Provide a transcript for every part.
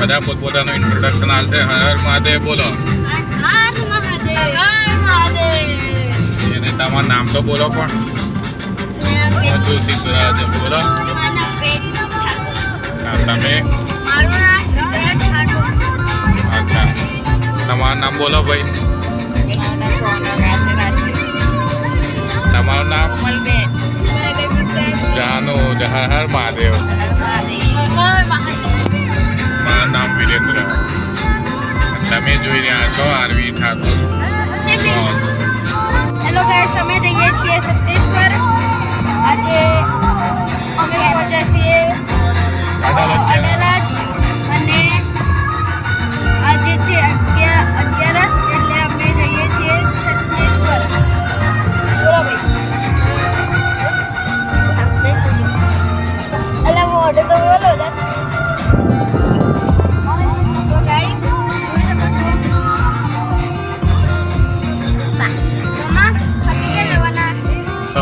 બધા પોતપોતાનું ઇન્ટ્રોડક્શન હાલશે. હર હર મહાદેવ બોલો. હર મહાદેવ. હર મહાદેવ. એને તમારું નામ તો બોલો પણ. મોજુ સિદ્ધરાજ બોલો. તમે? અચ્છા. તમારું નામ બોલો ભાઈ. તમારું નામ? જાનો. હર હર મહાદેવ. હર મહાદેવ. મારું નામ વિરેન્દ્ર. તમે જોઈ રહ્યા છો આરવી ઠાકોર. હેલો ગાઈસ અમે જઈએ છીએ સત્યેશ્વર આજે અમે પહોંચ્યા છીએ અડાલજ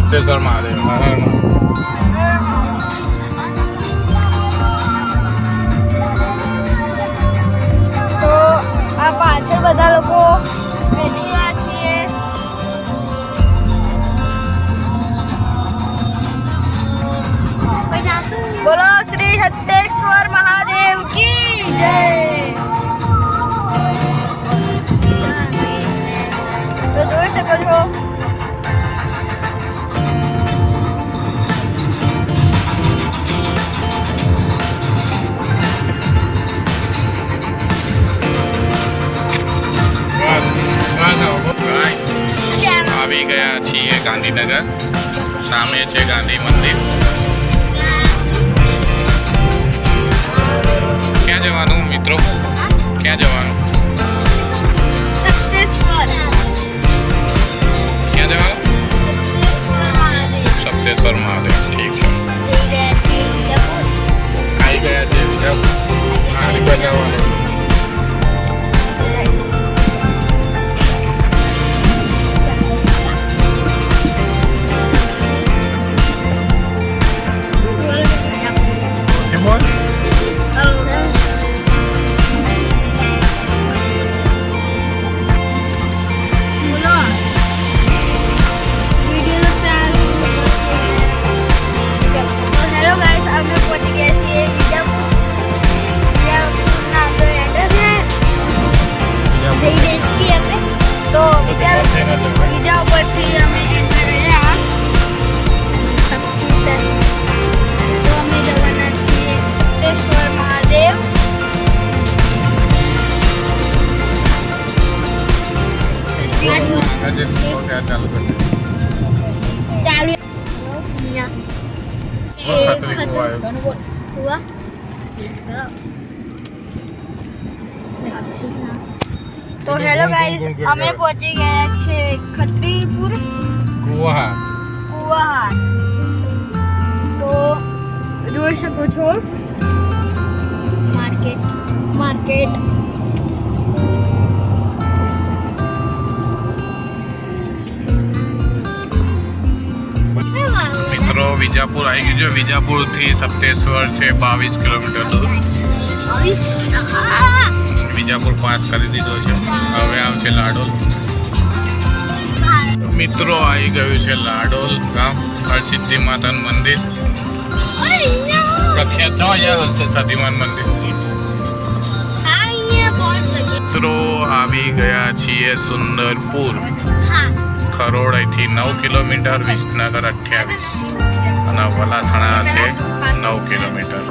સપ્તેશ્વર મહાદેવ હર હર મહાદેવ. તો આ પાછળ બધા લોકો બેસી રહ્યા છીએ બોલો શ્રી સત્યેશ્વર મહાદેવ કી જય ગાંધીનગર. સામે છે ગાંધી મંદિર. ક્યાં જવાનું મિત્રો? ક્યાં જવાનું? ખતરી કુવા હુआ તો હેલો ગાઈસ અમે પહોંચી ગયા છે ખત્રીપુર કુવા કુવાહાર તો જોઈ શકો છો માર્કેટ માર્કેટ મિત્રો વિજાપુર આવી ગયું છે. વિજાપુરથી સપ્તેશ્વર છે બાવીસ કિલોમીટર દૂર. વિજાપુર પાસ કરી દીધો છે. હવે આવશે લાડોલ. મિત્રો આવી ગયું છે લાડોલ ગામ. હરસિદ્ધિ માતાનું મંદિર. પ્રખ્યાત છો અહીંયા સતીમાન મંદિર. મિત્રો આવી ગયા છીએ સુંદરપુર. ખરોડ અહીંથી નવ કિલોમીટર વિસનગર અઠ્યાવીસ. અને વલાથણા છે, નવ કિલોમીટર.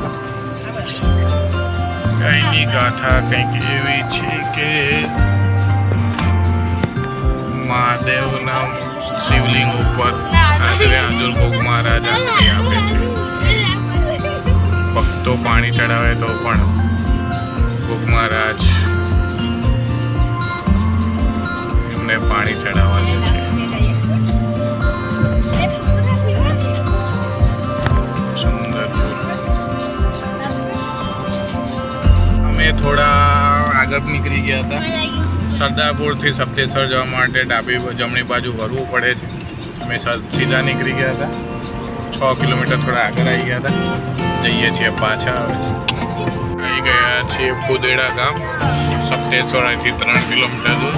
અહીંની ગાથા કંઈક એવી છે કે મહાદેવના શિવલિંગ ઉપર હાજરે હાજર ભોગ મહારાજ આરતી આપે છે. ભક્તો પાણી ચડાવે તો પણ ભોગ મહારાજ એમને પાણી ચડાવવા દે છે સરદારપુરથી સપ્તેશ્વર જવા માટે ડાબી જમણી બાજુ વરવું પડે છે. અમે સીધા નીકળી ગયા હતા. છ કિલોમીટર થોડા આગળ આવી ગયા હતા. જઈએ છીએ પાછા આવી ગયા છીએ ફુદેડા ગામ. સપ્તેશ્વર અહીંથી ત્રણ કિલોમીટર દૂર.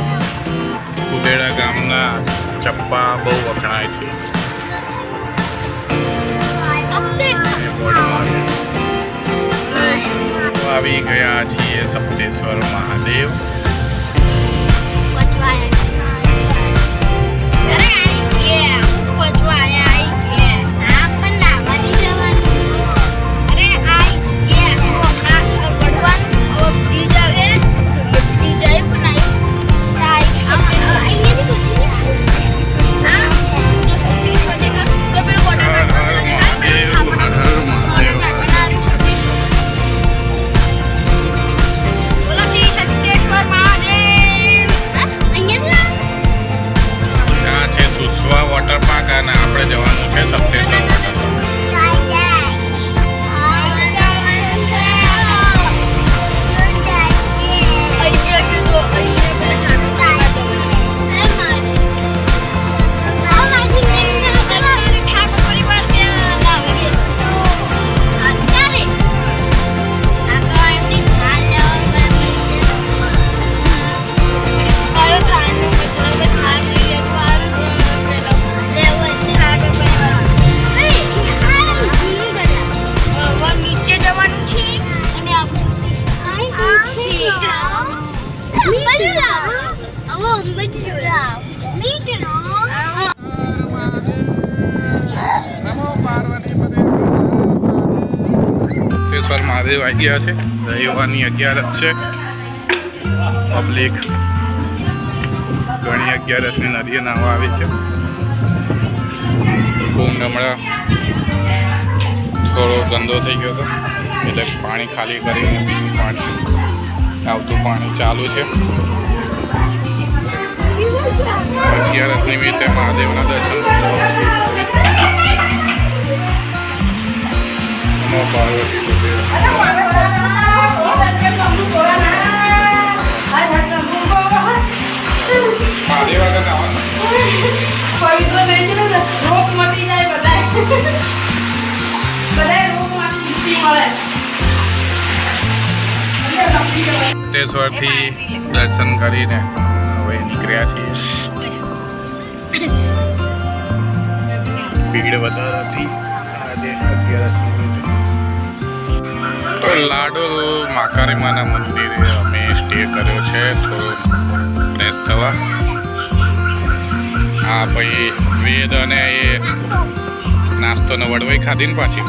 ફુદેડા ગામના ચપ્પા બહુ વખણાય છે. આવી ગયા છીએ સપ્તેશ્વર મહાદેવ. સપ્તેશ્વર મહાદેવ આવી ગયા છે. રવિવારની અગિયારસ છે. પબ્લિક ઘણી અગિયારસની નદીએ નાહવા આવી છે. કુંડ હમણાં થોડો ગંદો થઈ ગયો હતો. એટલે પાણી ખાલી કરીને પાણી આવતું પાણી ચાલુ છે. અગિયારસ નિમિત્તે મહાદેવના દર્શન. પાર્વતી સિદ્ધેશ્વરથી દર્શન કરીને હવે નીકળ્યા છીએ. ભીડ વધારાથી આજે અગિયારસ તો લાડોલ માકારીમાના મંદિરે અમે સ્ટે કર્યો છે થોડો ફ્રેશ થવા. હા, પછી વેદ અને એ નાસ્તો ને વડવાઈ ખાધી ને પાછી.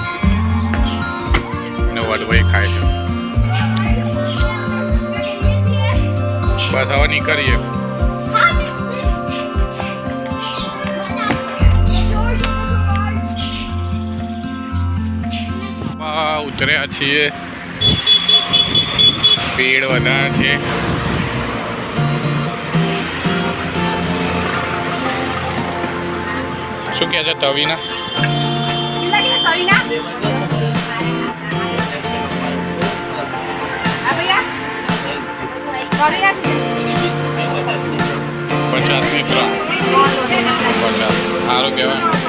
ને વડવાઈ ખાય છે બસ હવે નીકળીએ. ઉતર્યા છીએ. પેડ વધારે છે. શું કહે છે તવીના? પચાસની ત્રણ પચાસ. સારું કહેવાય.